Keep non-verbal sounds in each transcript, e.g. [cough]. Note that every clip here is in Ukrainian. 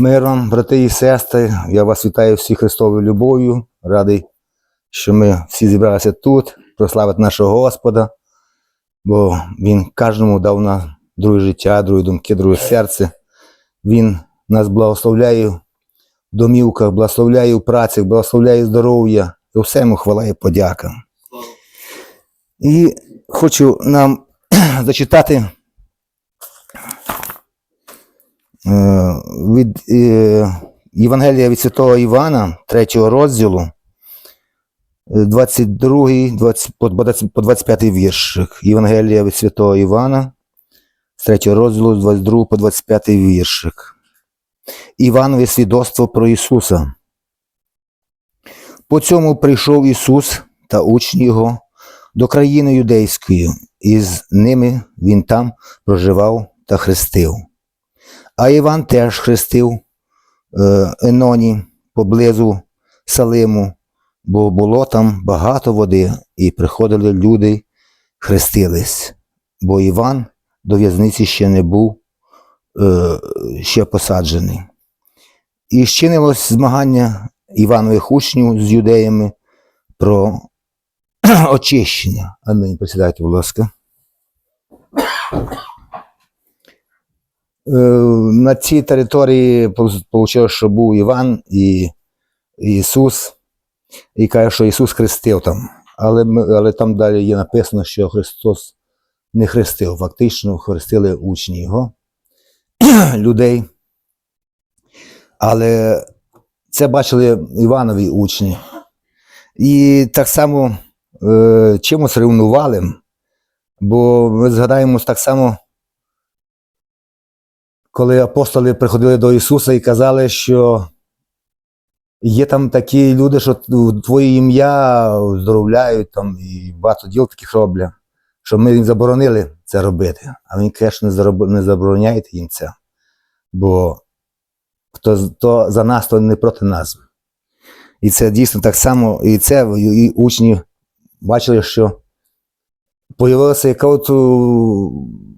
Мир вам, брати і сестри, я вас вітаю всіх Христовою любов'ю. Радий, що ми всі зібралися тут, прославити нашого Господа, бо Він кожному дав на друге життя, друге думки, друге серце. Він нас благословляє в домівках, благословляє в праці, благословляє здоров'я. І все йому хвала і подяка. І хочу нам [clears throat] зачитати е, від е, Євангелія від Святого Івана, 3 розділу, е, 22, 20, по 25 віршик. Євангелія від Святого Івана, з 3 розділу, з 22 по 25 віршик. Іванове свідоцтво про Ісуса. По цьому прийшов Ісус та учні Його до країни юдейської, і з ними Він там проживав та хрестив. А Іван теж хрестив е, Еноні поблизу Салиму, бо було там багато води, і приходили люди, хрестились, бо Іван до в'язниці ще не був е, ще посаджений. І щинилось змагання Іванових учнів з юдеями про [clears throat] очищення. Амінь. Присідайте, будь ласка. Е, На цій території вийшло, що був Іван і Ісус, і каже, що Ісус хрестив там. Але, але там далі є написано, що Христос не хрестив. Фактично хрестили учні Його, [clears throat] людей. Але це бачили Іванові учні. І так само е, чимось ревнували, бо ми згадаємо так само, коли апостоли приходили до Ісуса і казали, що є там такі люди, що твоє ім'я здоровляють там, і багато діл таких роблять, що ми їм заборонили це робити. А він каже, що не, забороняйте їм це. Бо хто то за нас, то не проти нас. І це дійсно так само, і це і учні бачили, що появилося яка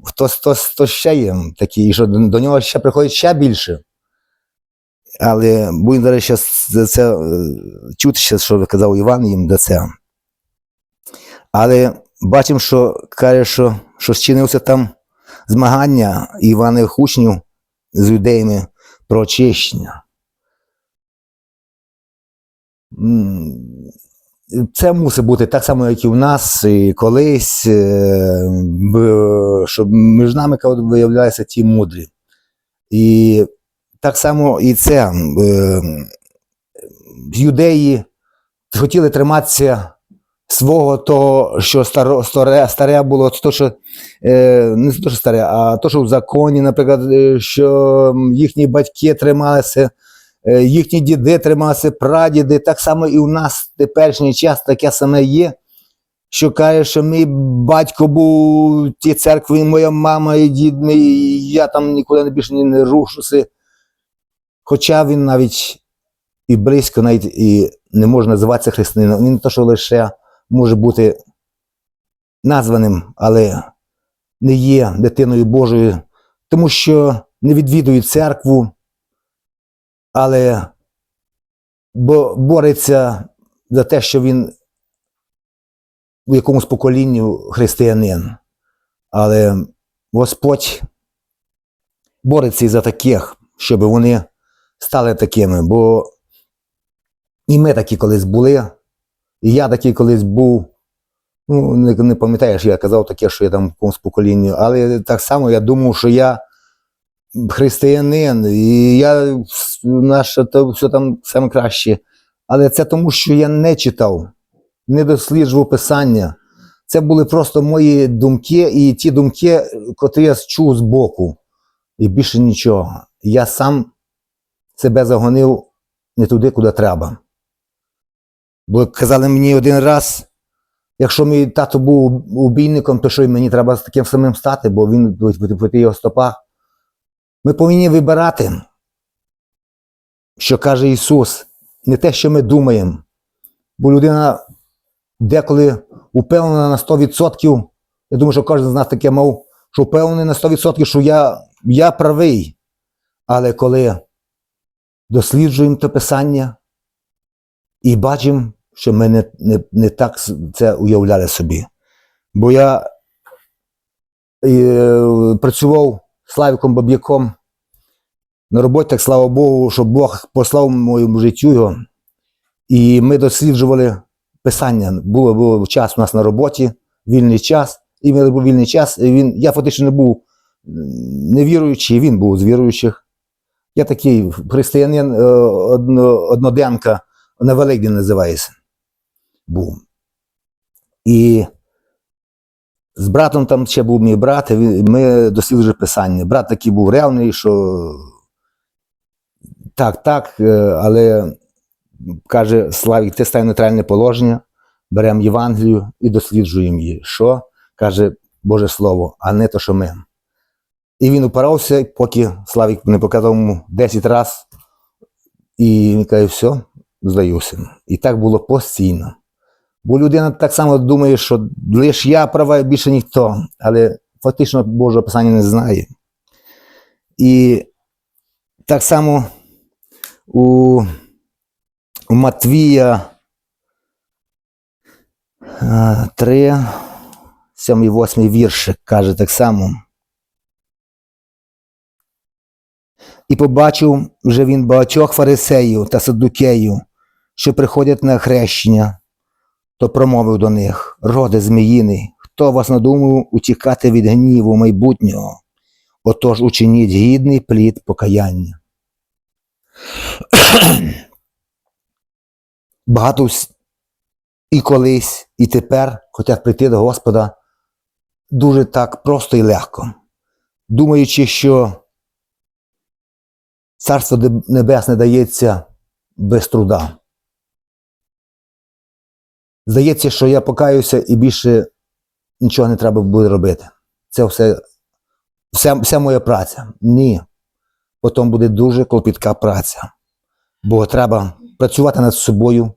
хтось, хтось, хтось ще є такий, що до, нього ще приходить ще більше. Але будемо зараз за це е, чути, ще, що казав Іван їм до це. Але бачимо, що каже, що, що зчинилося там змагання Іванових учнів з юдеями про очищення. Це мусить бути так само, як і в нас, і колись, е, щоб між нами коли виявляються ті мудрі. І так само і це е, юдеї хотіли триматися свого того, що старо, старе, старе було, то, що е, не то, що старе, а то, що в законі, наприклад, що їхні батьки трималися, їхні діди трималися, прадіди. Так само і у нас теперішній час таке саме є. Що каже, що мій батько був в тій церкві, моя мама, і дід і я там нікуди більше не рушуся. Хоча він навіть і близько навіть і не може називатися християнином. Він то, що лише може бути названим, але не є дитиною Божою, тому що не відвідує церкву, але бо бореться за те, що він у якомусь поколінню християнин. Але Господь бореться і за таких, щоб вони стали такими. Бо і ми такі колись були, і я такий колись був. Ну, не, не пам'ятаєш, я казав таке, що я там в комусь поколінні, але так само я думав, що я християнин, і я наше то все там саме краще. Але це тому, що я не читав, не досліджував писання. Це були просто мої думки, і ті думки, котрі я чув збоку, і більше нічого. Я сам себе загонив не туди, куди треба. Бо казали мені один раз, якщо мій тато був убійником, то що мені треба з таким самим стати, бо він в його стопах. Ми повинні вибирати, що каже Ісус, не те, що ми думаємо. Бо людина деколи упевнена на 100%, я думаю, що кожен з нас таке мав, що впевнений на 100%, що я, я правий. Але коли досліджуємо те писання і бачимо, що ми не, не, не так це уявляли собі. Бо я е, працював Славіком Баб'яком на роботі, так слава Богу, що Бог послав моєму життю його. І ми досліджували писання. Було, було час у нас на роботі, вільний час, і в був вільний час. І він, я фактично не був невіруючий, він був з віруючих. Я такий християнин е, одно, одноденка, на Великдень називається. Був. І з братом там ще був мій брат, ми досліджували писання. Брат такий був ревний, що так, так, е, але каже Славік, ти став нейтральне положення, беремо Євангелію і досліджуємо її. Що? Каже Боже Слово, а не то, що ми. І він упирався, поки Славік не показав йому 10 разів, і він каже, все, здаюся. І так було постійно. Бо людина так само думає, що лише я права і більше ніхто, але фактично Божого Писання не знає. І так само у, Матвія 3, 7, 8 віршик каже так само. І побачив вже він багатьох фарисеїв та садукеїв, що приходять на хрещення, то промовив до них: Роде зміїний, хто вас надумав утікати від гніву майбутнього? Отож учиніть гідний плід покаяння. [coughs] Багато і колись, і тепер хочуть прийти до Господа дуже так просто і легко, думаючи, що Царство Небесне дається без труда. Здається, що я покаюся і більше нічого не треба буде робити. Це все, вся, вся моя праця. Ні. Потім буде дуже клопітка праця. Бо треба працювати над собою.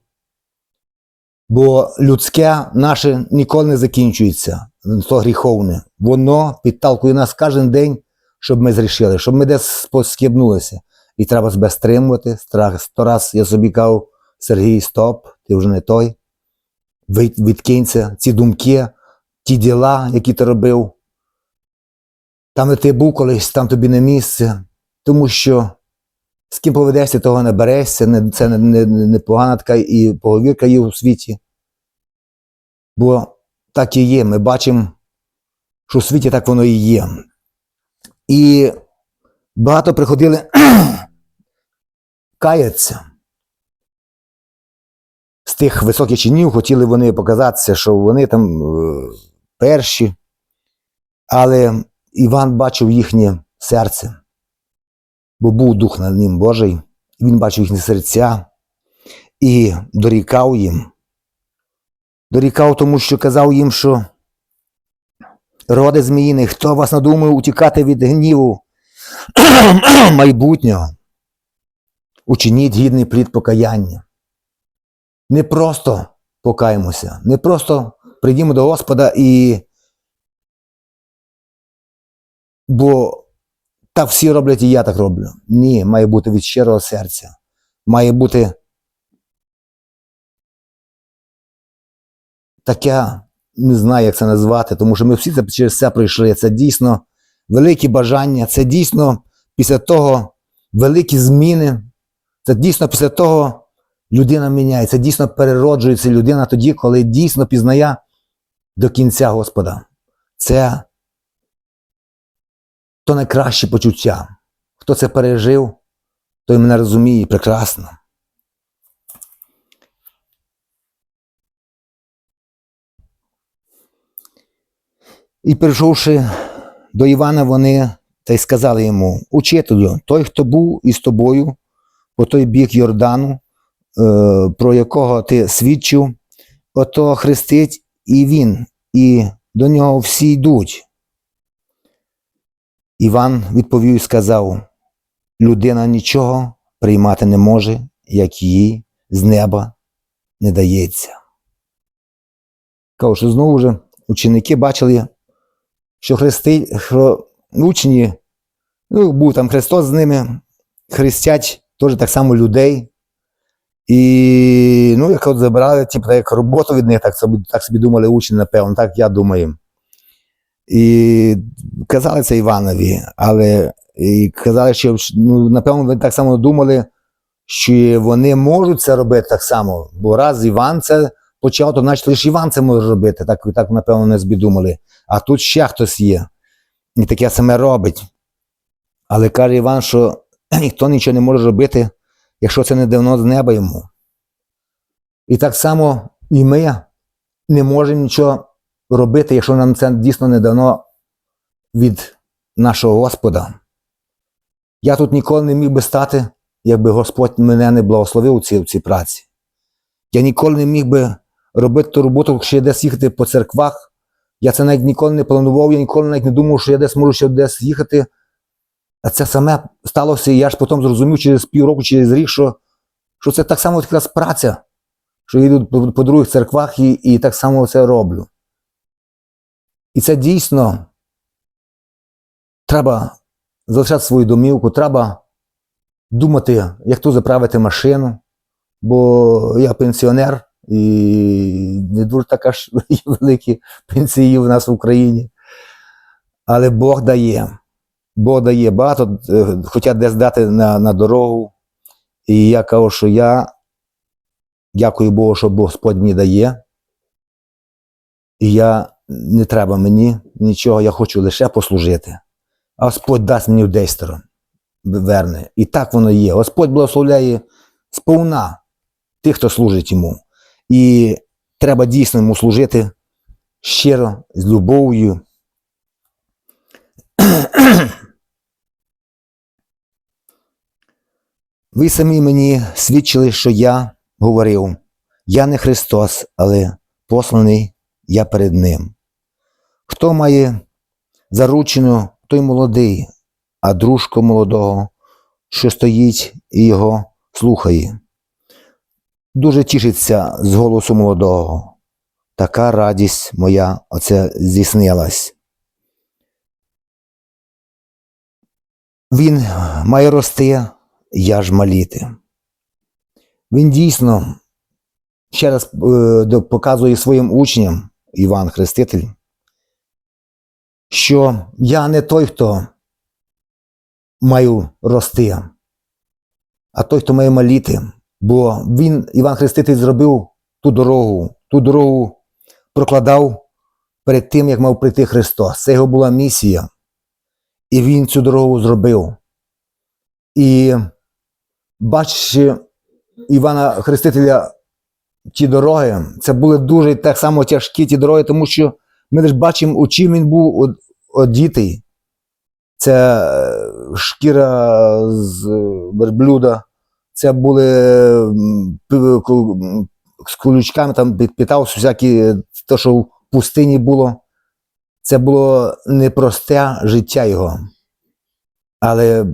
Бо людське наше ніколи не закінчується, то гріховне. Воно підталкує нас кожен день, щоб ми зрішили, щоб ми десь поскібнулися. І треба себе стримувати. Страх. Сто раз я собі кажу, Сергій, стоп, ти вже не той. Від- Відкинься ці думки, ті діла, які ти робив. Там, де ти був колись, там тобі не місце. Тому що з ким поведешся, того не берешся. Це не, не, не така і поговірка є у світі. Бо так і є. Ми бачимо, що у світі так воно і є. І багато приходили [clears throat] каяться. З тих високих чинів хотіли вони показатися, що вони там е, перші. Але Іван бачив їхнє серце, бо був дух над ним Божий, він бачив їхні серця і дорікав їм. Дорікав, тому що казав їм, що роди зміїни, хто вас надумав утікати від гніву [clears throat] майбутнього? Учиніть гідний плід покаяння. Не просто покаємося, не просто прийдімо до Господа і. Бо так всі роблять, і я так роблю. Ні, має бути від щирого серця. Має бути таке, не знаю, як це назвати, тому що ми всі це через це пройшли. Це дійсно великі бажання, це дійсно після того великі зміни. Це дійсно після того людина міняється, дійсно перероджується людина тоді, коли дійсно пізнає до кінця Господа. Це то найкраще почуття. Хто це пережив, той мене розуміє прекрасно. І прийшовши до Івана, вони та й сказали йому: Учителю, той, хто був із тобою по той бік Йордану, е, про якого ти свідчив, ото хрестить і він, і до нього всі йдуть. Іван відповів і сказав: людина нічого приймати не може, як їй з неба не дається. Кажу, що знову ж ученики бачили, що хрести, що учні, ну, був там Христос з ними, хрестять теж так само людей. І ну, як от забирали, типу, як роботу від них, так собі, так собі думали учні, напевно, так я думаю. І казали це Іванові, але і казали, що ну, напевно, вони так само думали, що вони можуть це робити так само. Бо раз Іван це почав, то значить лише Іван це може робити. Так, так напевно, не собі думали. А тут ще хтось є. І таке саме робить. Але каже Іван, що [clears throat] ніхто нічого не може робити, якщо це не давно з неба йому. І так само і ми не можемо нічого робити, якщо нам це дійсно не дано від нашого Господа. Я тут ніколи не міг би стати, якби Господь мене не благословив у цій, у цій праці. Я ніколи не міг би робити ту роботу, ще десь їхати по церквах. Я це навіть ніколи не планував, я ніколи навіть не думав, що я десь можу ще десь їхати. А це саме сталося, і я ж потім зрозумів через півроку, через рік, що, що це так само якраз праця, що я йду по, по других церквах і, і так само це роблю. І це дійсно треба залишати свою домівку, треба думати, як тут заправити машину, бо я пенсіонер і не дуже така ж [laughs] великі пенсії в нас в Україні. Але Бог дає. Бог дає багато, е, хочуть десь дати на, на дорогу. І я кажу, що я дякую Богу, що Господь мені дає. І я не треба мені нічого, я хочу лише послужити. А Господь дасть мені в дейстеро, верне. І так воно є. Господь благословляє сповна тих, хто служить йому. І треба дійсно йому служити щиро, з любов'ю. [clears throat] Ви самі мені свідчили, що я говорив, я не Христос, але посланий я перед Ним. Хто має заручену, той молодий, а дружко молодого, що стоїть і його слухає. Дуже тішиться з голосу молодого. Така радість моя оце здійснилась. Він має рости, я ж маліти. Він дійсно ще раз е, показує своїм учням, Іван Хреститель, що я не той, хто маю рости, а той, хто має маліти. Бо він, Іван Хреститель, зробив ту дорогу, ту дорогу прокладав перед тим, як мав прийти Христос. Це його була місія. І він цю дорогу зробив. І бачачи Івана Хрестителя ті дороги, це були дуже так само тяжкі ті дороги, тому що ми ж бачимо, у чим він був од- одітий. Це е, шкіра з е, верблюда, це були з колючками, там підпитався всякі, те, що в пустині було. Це було непросте життя його. Але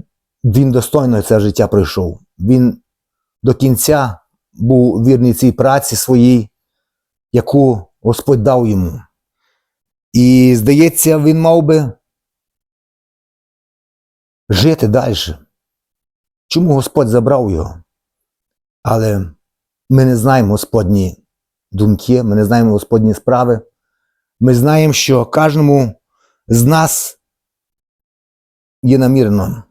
він достойно це життя пройшов. Він до кінця був вірний цій праці своїй, яку Господь дав йому. І, здається, він мав би жити далі. Чому Господь забрав його? Але ми не знаємо Господні думки, ми не знаємо Господні справи. Ми знаємо, що кожному з нас є намірено.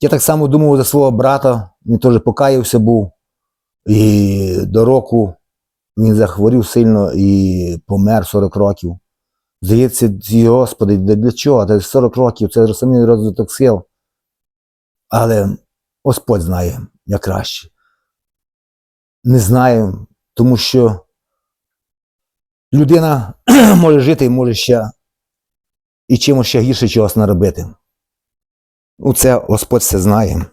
Я так само думав за свого брата, він теж покаявся був, і до року він захворів сильно і помер 40 років. Здається, Господи, для чого? Та 40 років це самий розвиток сил. Але Господь знає, як краще. Не знаю, тому що людина [clears throat] може жити і може ще і чимось ще гірше чогось наробити. Ну, це Господь все знає.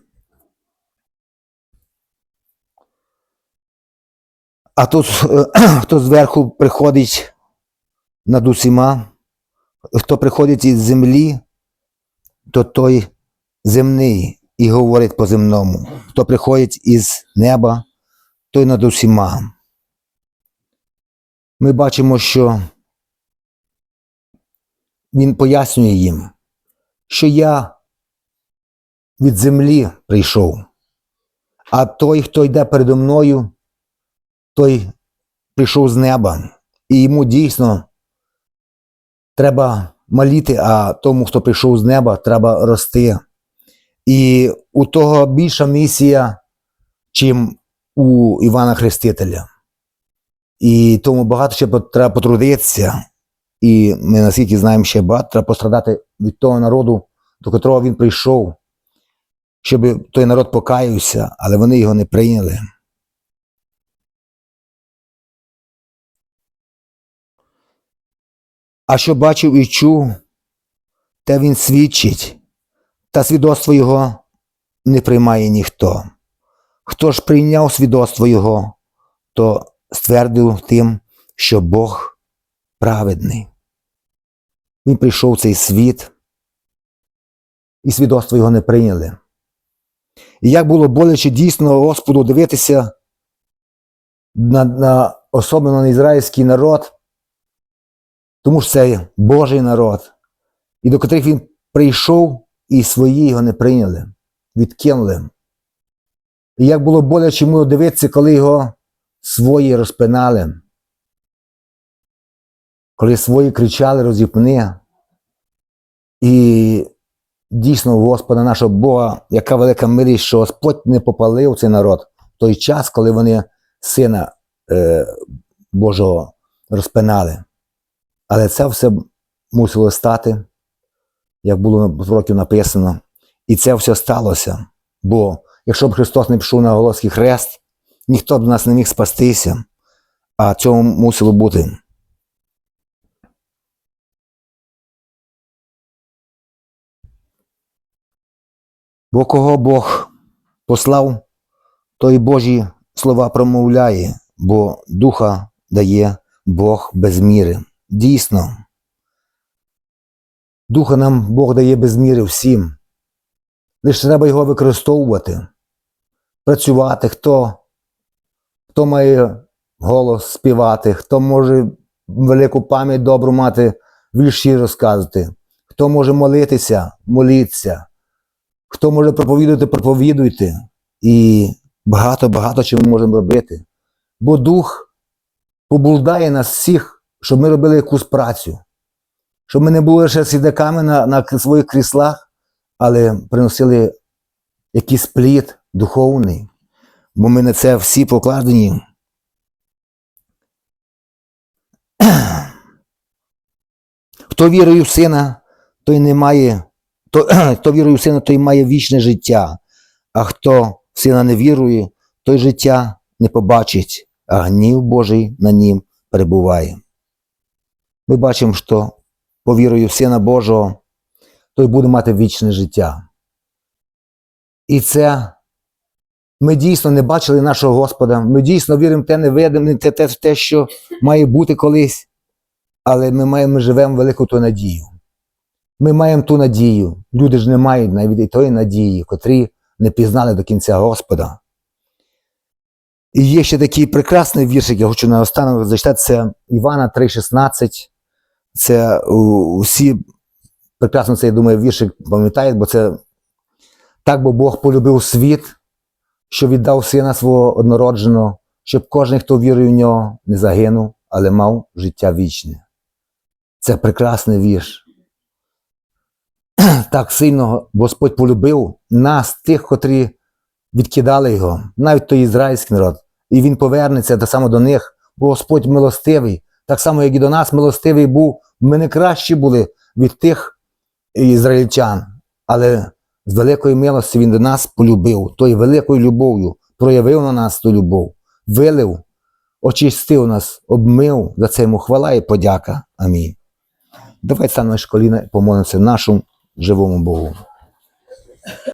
А тут [clears throat] хто зверху приходить над усіма, хто приходить із землі, то той земний і говорить по земному. Хто приходить із неба, той над усіма. Ми бачимо, що він пояснює їм, що я від землі прийшов, А той, хто йде передо мною, той прийшов з неба. І йому дійсно треба моліти, а тому, хто прийшов з неба, треба рости. І у того більша місія, чим у Івана Хрестителя. І тому багато ще треба потрудитися. І ми наскільки знаємо, ще багато треба пострадати від того народу, до котрого він прийшов, щоб той народ покаявся, але вони його не прийняли. А що бачив і чув, те він свідчить, та свідоцтво його не приймає ніхто. Хто ж прийняв свідоцтво його, то ствердив тим, що Бог праведний. Він прийшов в цей світ, і свідоцтво його не прийняли. І як було боляче дійсно Господу дивитися на, на особливо на ізраїльський народ, тому що це Божий народ, і до котрих він прийшов, і свої його не прийняли, відкинули. І як було боляче йому дивитися, коли його свої розпинали, коли свої кричали, розіпни. І дійсно Господа нашого Бога, яка велика милість, що Господь не попалив цей народ в той час, коли вони Сина е, Божого розпинали. Але це все мусило стати, як було в років написано. І це все сталося. Бо якщо б Христос не пішов на Голоський хрест, ніхто б з нас не міг спастися, а цьому мусило бути. Бо кого Бог послав, той Божі слова промовляє, бо духа дає Бог без міри. Дійсно, духа нам Бог дає без міри всім. Лише треба його використовувати, працювати, хто, хто має голос співати, хто може велику пам'ять добру мати, вірші розказувати, хто може молитися, моліться. Хто може проповідувати, проповідуйте. І багато-багато чого ми можемо робити. Бо дух побуждає нас всіх, щоб ми робили якусь працю, щоб ми не були лише сідаками на, на своїх кріслах, але приносили якийсь плід духовний. Бо ми на це всі покладені. [clears throat] Хто вірує в сина, той не має то, [clears throat] хто вірує в сина, той має вічне життя, а хто в сина не вірує, той життя не побачить, а гнів Божий на нім перебуває. Ми бачимо, що по вірою в Сина Божого, той буде мати вічне життя. І це ми дійсно не бачили нашого Господа, ми дійсно віримо в те невидиме, те, те, те, що має бути колись, але ми, маємо, ми живемо велику ту надію. Ми маємо ту надію. Люди ж не мають навіть і тої надії, котрі не пізнали до кінця Господа. І є ще такий прекрасний віршик, я хочу наостанок зачитати, це Івана 3,16. Це усі прекрасно це, я думаю, віршик пам'ятають, бо це так, бо Бог полюбив світ, що віддав сина свого однородженого, щоб кожен, хто вірує в нього, не загинув, але мав життя вічне. Це прекрасний вірш [clears throat] так сильно Господь полюбив нас, тих, котрі відкидали його, навіть той ізраїльський народ. І він повернеться так само до них, бо Господь милостивий, так само, як і до нас милостивий був. Ми не кращі були від тих ізраїльтян, але з великої милості він до нас полюбив, тою великою любов'ю, проявив на нас ту любов, вилив, очистив нас, обмив. За це йому хвала і подяка. Амінь. Давайте станемо на коліна і помолимося нашому живому Богу.